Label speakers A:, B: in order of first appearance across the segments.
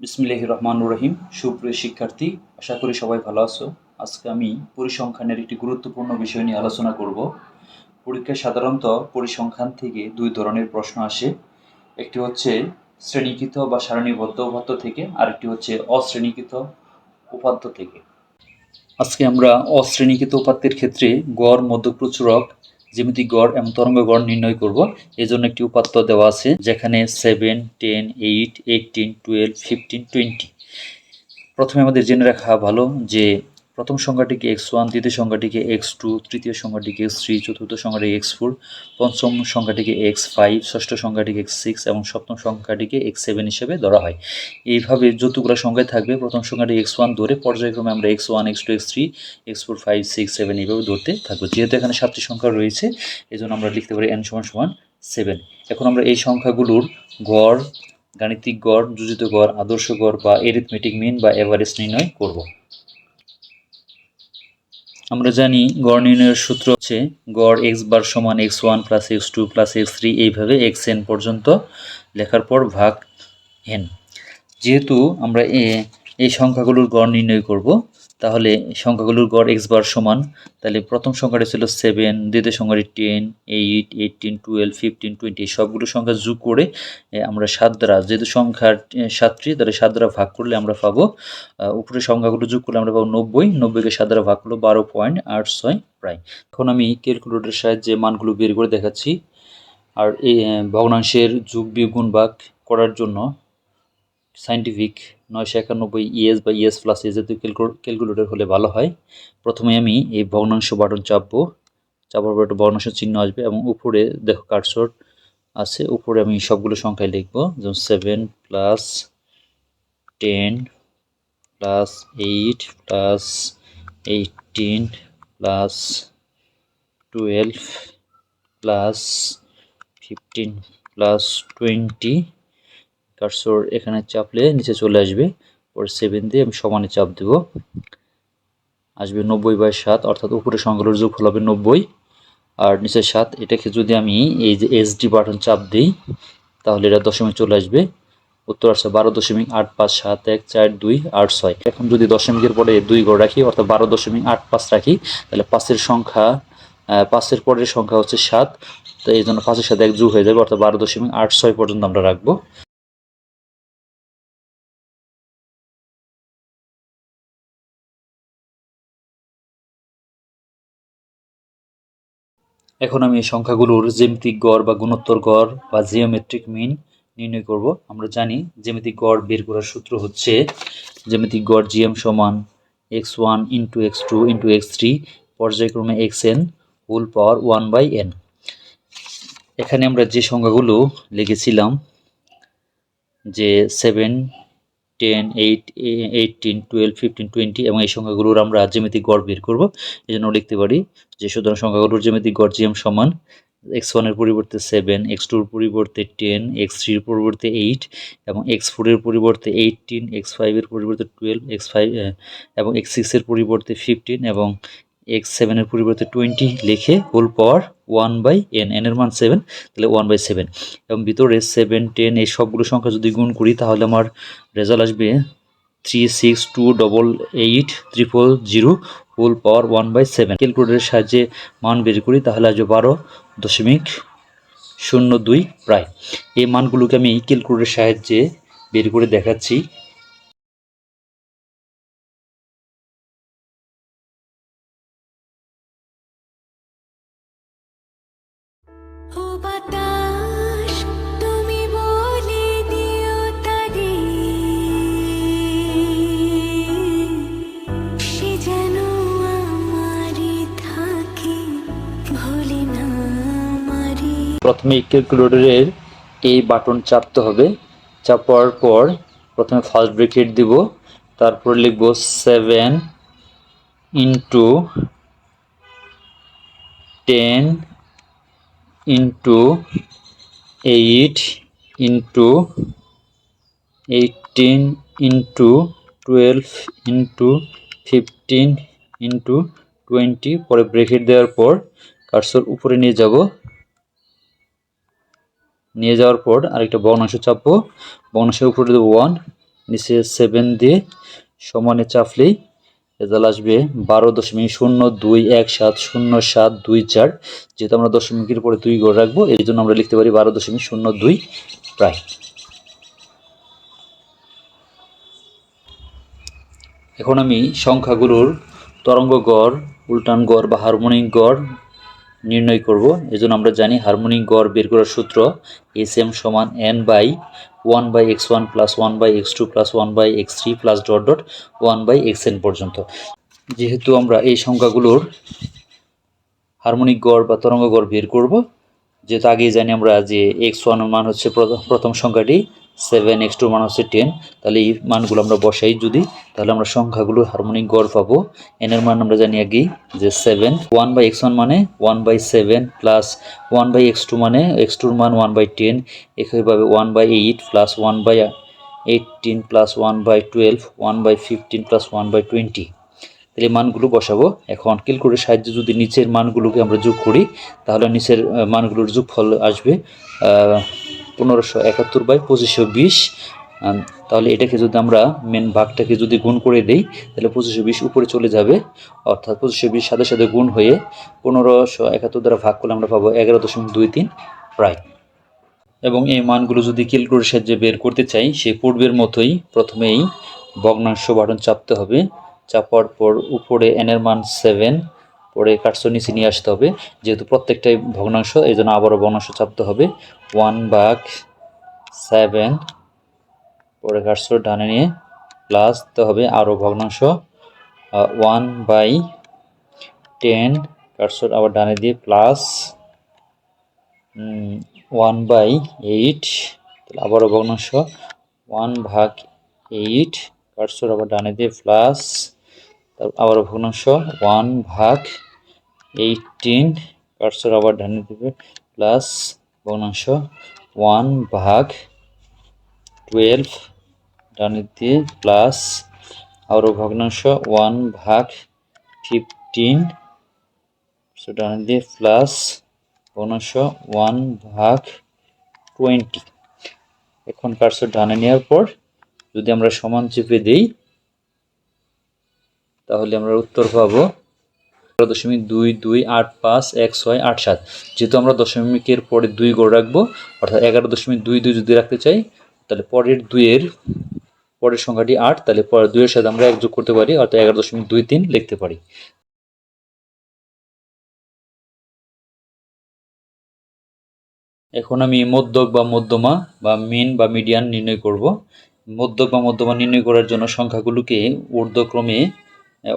A: বিসমিল্লাহ রহমান রহিম সুপ্রিয় শিক্ষার্থী, আশা করি সবাই ভালো আছো। আজকে আমি পরিসংখ্যানের একটি গুরুত্বপূর্ণ বিষয় নিয়ে আলোচনা করব। পরীক্ষায় সাধারণত পরিসংখ্যান থেকে দুই ধরনের প্রশ্ন আসে। একটি হচ্ছে শ্রেণীকৃত বা সারণীবদ্ধ উপাত্ত থেকে, আরেকটি হচ্ছে অশ্রেণীকৃত উপাত্ত থেকে। আজকে আমরা অশ্রেণীকৃত উপাত্তের ক্ষেত্রে গড় মধ্যপ্রচুরক জ্যামিতিক গড় এবং তরঙ্গ গড় নির্ণয় করব। এই জন্য একটি উপাত্ত দেওয়া আছে, যেখানে seven ten eight eighteen twelve fifteen twenty প্রথমে আমাদের জেনে রাখা ভালো যে প্রথম সংখ্যাটিকে এক্স ওয়ান দ্বিতীয় সংখ্যাটিকে এক্স টু তৃতীয় সংখ্যাটিকে এক্স থ্রি চতুর্থ সংখ্যাটিকে এক্স ফোর পঞ্চম সংখ্যাটিকে এক্স ফাইভ ষষ্ঠ সংখ্যাটিকে এক্স সিক্স এবং সপ্তম সংখ্যাটিকে এক্স সেভেন হিসেবে ধরা হয়। এইভাবে যতগুলো সংখ্যায় থাকবে, প্রথম সংখ্যাটি এক্স ওয়ান ধরে পর্যায়ক্রমে আমরা x one x two x three x four five six seven এইভাবে ধরতে থাকব। যেহেতু এখানে সাতটি সংখ্যা রয়েছে এই জন্য আমরা লিখতে পারি এন সমান সমান সেভেন এখন আমরা এই সংখ্যাগুলোর গড়, গাণিতিক গড়, যোজিত গড়, আদর্শ গড় বা এরিথমেটিক মিন বা এভারেজ নির্ণয় করব। আমরা জানি গড় নির্ণয়ের সূত্র হচ্ছে গড় এক্স বার সমান x one plus x two plus x three এইভাবে এক্স এন পর্যন্ত লেখার পর ভাগ এন যেহেতু আমরা এ- এই সংখ্যাগুলোর গড় নির্ণয় করব তাহলে সংখ্যাগুলোর গড় এক্স বার সমান, তাহলে প্রথম সংখ্যাটি ছিল সেভেন দ্বিতীয় সংখ্যাটি ten eight eighteen twelve fifteen twenty সবগুলো সংখ্যা যোগ করে আমরা সাত দ্বারা, যেহেতু সংখ্যা সাতটি, তাহলে সাত দ্বারা ভাগ করলে আমরা পাবো উপরের সংখ্যাগুলো যোগ করলে আমরা পাবো নব্বই, নব্বইকে সাত দ্বারা ভাগ করলে বারো পয়েন্ট আট ছয় প্রায়। এখন আমি ক্যালকুলেটরের সাহায্যে মানগুলো বের করে দেখাচ্ছি, আর এই ভগ্নাংশের যোগ বিয়োগ গুণ ভাগ করার জন্য সাইন্টিফিক নয়শো একানব্বই ইএস বা ইএস প্লাস এ জাতীয় ক্যালকুলেটর হলে ভালো হয়। প্রথমে আমি এই ভগ্নাংশ বাটন চাপবো। চাপার পর একটা ভগ্নাংশ চিহ্ন আসবে এবং উপরে দেখো কাটশট আছে, উপরে আমি সবগুলো সংখ্যায় লিখব। যেমন seven plus ten plus eight plus eighteen plus twelve plus fifteen plus twenty cursor এখানে চাপলে নিচে চলে আসবে। পরে সেভেন দিয়ে আমি সমানে চাপ দেব। আসবে নব্বই বাই সাত, অর্থাৎ উপরে সংখ্যাগুলোর যোগফল হবে নব্বই। আর নিচে সাত, এটাকে যদি আমি এই যে এসডি বাটন চাপ দিই, তাহলে এটা দশমিক চলে আসবে। উত্তর আসছে বারো দশমিক আট পাঁচ সাত এক চার দুই আট ছয়। এখন যদি দশমিকের পরে দুই গড় রাখি, অর্থাৎ বারো দশমিক আট পাঁচ রাখি, তাহলে পাঁচের সংখ্যা পাঁচের পরের সংখ্যা হচ্ছে সাত। তো এই জন্য পাঁচের সাথে এক যোগ হয়ে যাবে, অর্থাৎ বারো দশমিক আট ছয় পর্যন্ত আমরা রাখব। এখন আমি এই সংখ্যাগুলোর জ্যামিতিক গড় বা গুণোত্তর গড় বা জিওমেট্রিক মিন নির্ণয় করব। আমরা জানি জ্যামিতিক গড় বের করার সূত্র হচ্ছে জ্যামিতিক গড় জিএম সমান x one into x two into x three পর্যায়ক্রমে x n whole power one by n এখানে আমরা যে সংখ্যাগুলো লিখেছিলাম যে seven ten eight eighteen twelve fifteen twenty এবং এই সংখ্যাগুলোর আমরা জ্যামিতিক গড় বের করব। এই জন্য লিখতে পারি যে সুতরাং সংখ্যাগুলোর জ্যামিতিক গড় জিএম সমান এক্স ওয়ানের পরিবর্তে সেভেন এক্স টুর পরিবর্তে টেন এক্স থ্রির পরিবর্তে এইট এবং এক্স ফোরের পরিবর্তে এইটিন এক্স ফাইভের পরিবর্তে টুয়েলভ এক্স ফাইভ এবং এক্স সিক্সের পরিবর্তে ফিফটিন এবং এক্স সেভেনের পরিবর্তে টোয়েন্টি লিখে whole power one by n এনের মান সেভেন তাহলে ওয়ান বাই সেভেন এবং ভিতরে সেভেন টেন এই সবগুলো সংখ্যা যদি গুণ করি, তাহলে আমার রেজাল্ট আসবে three six two double eight triple zero whole power one by seven ক্যালকুলেটরের সাহায্যে মান বের করি, তাহলে আসবে বারো দশমিক শূন্য দুই প্রায়। এই মানগুলোকে আমি ক্যালকুলেটরের সাহায্যে বের করে দেখাচ্ছি। প্রথমে ক্যালকুলেটরের এই বাটন চাপতে হবে। চাপার পর প্রথমে ফার্স্ট ব্রেকেট দিব, তারপর লিখব seven into ten into eight into eighteen into twelve into fifteen into twenty পরে ব্রেকেট দেওয়ার পর কার্সর উপরে নিয়ে যাব। নিয়ে যাওয়ার পর আরেকটা ভগ্নাংশ চাপবো। ভগ্নাংশের উপরে দেবো ওয়ান নিচে সেভেন দিয়ে সমানে চাপলেই রেজাল্ট আসবে বারো দশমিক শূন্য দুই এক সাত শূন্য সাত দুই চার। যেহেতু আমরা দশমিকের পরে দুই গড় রাখব, এই জন্য আমরা লিখতে পারি বারো দশমিক শূন্য দুই প্রায়। এখন আমি সংখ্যাগুলোর তরঙ্গ গড়, উল্টান গড় বা হারমোনিক গড় নির্ণয় করব। এজন্য আমরা জানি হারমোনিক গড় বের করার সূত্র এস এম সমান n by one by x one plus one by x two plus one by x three plus dot dot one by x n পর্যন্ত। যেহেতু আমরা এই সংখ্যাগুলোর হারমোনিক গড় বা তরঙ্গ গড় বের করব, যেহেতু আগেই জানি আমরা যে এক্স ওয়ান মান হচ্ছে প্রথ- প্রথম সংখ্যাটি সেভেন এক্স টু মান হচ্ছে টেন তাহলে এই মানগুলো আমরা বসাই যদি, তাহলে আমরা সংখ্যাগুলো হারমোনিক গড় পাবো। এন এর মান আমরা জানি আগেই যে seven one by x one মানে one by seven plus one by x two মানে এক্স টুর মান ওয়ান বাই টেন একইভাবে one by eight plus one by eighteen plus one by twelve one by fifteen plus one by twenty তাহলে মানগুলো বসাবো। এখন ক্যালকুলেটরের সাহায্যে যদি নিচের মানগুলোকে আমরা যোগ করি, তাহলে নিচের মানগুলোর যোগফল আসবে পনেরোশো একাত্তর বাই পঁচিশশো বিশ। তাহলে এটাকে যদি আমরা মেন ভাগটাকে যদি গুণ করে দেই, তাহলে পঁচিশশো বিশ উপরে চলে যাবে। অর্থাৎ পঁচিশশো বিশ সাথে সাথে গুণ হয়ে পনেরোশো একাত্তর দ্বারা ভাগ করলে আমরা পাবো এগারো দশমিক দুই তিন প্রায়। এবং এই মানগুলো যদি ক্যালকুলেটরের সাহায্যে বের করতে চাই সেই পূর্বের মতোই প্রথমেই ভগ্নাংশ বাটন চাপতে হবে। চাপার পর উপরে এন এর মান সেভেন পরে কাটসো নিচে নিয়ে আসতে হবে, যেহেতু প্রত্যেকটাই ভগ্নাংশ এই জন্য আবারও ভগ্নাংশ চাপতে হবে। ওয়ান ভাগ সেভেন পরে কাটসো ডানে নিয়ে প্লাস দিতে হবে আরও ভগ্নাংশ। ওয়ান বাই টেন কাটসোর আবার ডানে দিয়ে প্লাস ওয়ান বাই এইট তাহলে আবারও ভগ্নাংশ। ওয়ান ভাগ এইট কাটসোর আবার ডানে দিয়ে প্লাস আবারও ভগ্নাংশ। ওয়ান ভাগ এইটিন কাটসোর আবার ডানে দিবে প্লাস ভগ্নাংশ ওয়ান ভাগ টুয়েলভ ডানে দিয়ে প্লাস আবারও ভগ্নাংশ ওয়ান ভাগ ফিফটিন ডানে দিয়ে প্লাস ভগ্নাংশ ওয়ান ভাগ টোয়েন্টি এখন কার্সর ডানে নেওয়ার পর যদি আমরা সমান চেপে দিই, তাহলে আমরা উত্তর পাবো দশমিক দুই দুই আট পাঁচ এক ছয় আট সাত। যেহেতু আমরা দশমিকের পরে দুই গড় রাখব, অর্থাৎ এগারো দশমিক দুই দুই যদি রাখতে চাই, তাহলে পরের দুইয়ের পরের সংখ্যাটি আট, তাহলে পরের দুইয়ের সাথে আমরা এক যোগ করতে পারি, অর্থাৎ এগারো দশমিক দুই তিন লিখতে পারি। এখন আমি মধ্যক বা মধ্যমা বা মিন বা মিডিয়ান নির্ণয় করব। মধ্যক বা মধ্যমা নির্ণয় করার জন্য সংখ্যাগুলোকে ঊর্ধ্বক্রমে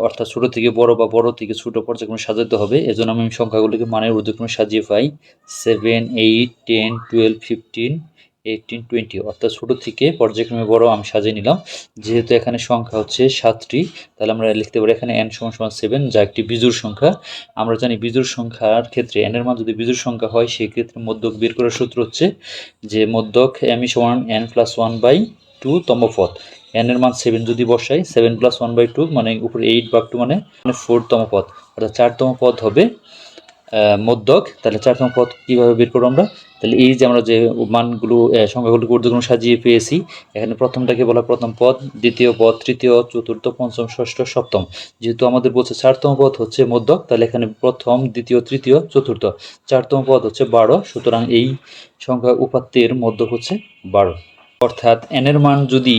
A: অর্থাৎ ছোট থেকে বড় বা বড় থেকে ছোট পর্যায়ক্রমে সাজাতে হবে। এজন্য আমি সংখ্যাগুলোকে মানের ঊর্ধ্বক্রমে সাজিয়ে পাই seven eight ten twelve fifteen eighteen twenty অর্থাৎ ছোট থেকে পর্যায়ক্রমে বড় আমি সাজিয়ে নিলাম। যেহেতু এখানে সংখ্যা হচ্ছে সাতটি, তাহলে আমরা লিখতে পারি এখানে এন সমান সমান সেভেন যা একটি বিজুর সংখ্যা। আমরা জানি বিজুর সংখ্যার ক্ষেত্রে এনের মান যদি বিজুর সংখ্যা হয় সেই ক্ষেত্রে মধ্যক বের করার সূত্র হচ্ছে যে মধ্যক এম সমান n plus one by two তম পদ এন এর মান সেভেন যদি বসাই seven plus one by two মানে উপরে এইট ভাগ টু মানে মানে ফোরতম পদ। অর্থাৎ চারতম পদ হবে মধ্যক। তাহলে চারতম পদ কীভাবে বের করব আমরা? তাহলে এই যে আমরা যে মানগুলো সংখ্যাগুলো ঊর্ধ্বক্রমে সাজিয়ে পেয়েছি, এখানে প্রথমটাকে বলা প্রথম পদ, দ্বিতীয় পদ, তৃতীয়, চতুর্থ, পঞ্চম, ষষ্ঠ, সপ্তম। যেহেতু আমাদের বলছে চারতম পদ হচ্ছে মধ্যক, তাহলে এখানে প্রথম, দ্বিতীয়, তৃতীয়, চতুর্থ। চারতম পদ হচ্ছে বারো, সুতরাং এই সংখ্যা উপাত্তের মধ্যক হচ্ছে বারো। অর্থাৎ এন এর মান যদি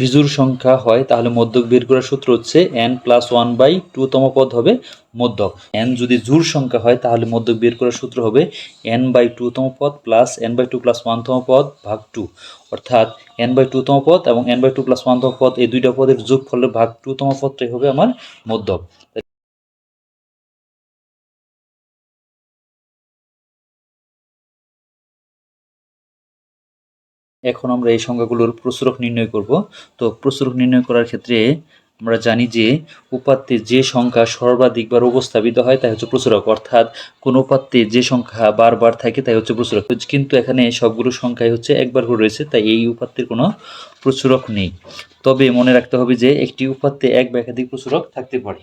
A: বিজুর সংখ্যা হয়, তাহলে মধ্যক বের করার সূত্র হচ্ছে n plus one by two তম পদ হবে মধ্যক। এন যদি জুর সংখ্যা হয়, তাহলে মধ্যক বের করার সূত্র হবে এন বাই টু তম পদ plus n by two plus one তম পদ ভাগ টু অর্থাৎ এন বাই টু তম পদ এবং n by two plus one তম পদ, এই দুইটা পদের যোগ ফলে ভাগ টু তম পদটাই হবে আমার মধ্যক। এখন আমরা এই সংখ্যাগুলোর প্রচুরক নির্ণয় করব। তো প্রচুরক নির্ণয় করার ক্ষেত্রে আমরা জানি যে উপাত্তে যে সংখ্যা সর্বাধিক বার উপস্থাপিত হয় তাই হচ্ছে প্রচুরক অর্থাৎ কোন উপাত্তে যে সংখ্যা বারবার থাকে তাই হচ্ছে প্রচুরক কিন্তু এখানে সবগুলো সংখ্যাই হচ্ছে একবার করে রয়েছে, তাই এই উপাত্তের কোনো প্রচুরক নেই। তবে মনে রাখতে হবে যে একটি উপাত্তে এক বা একাধিক প্রচুরক থাকতে পারে।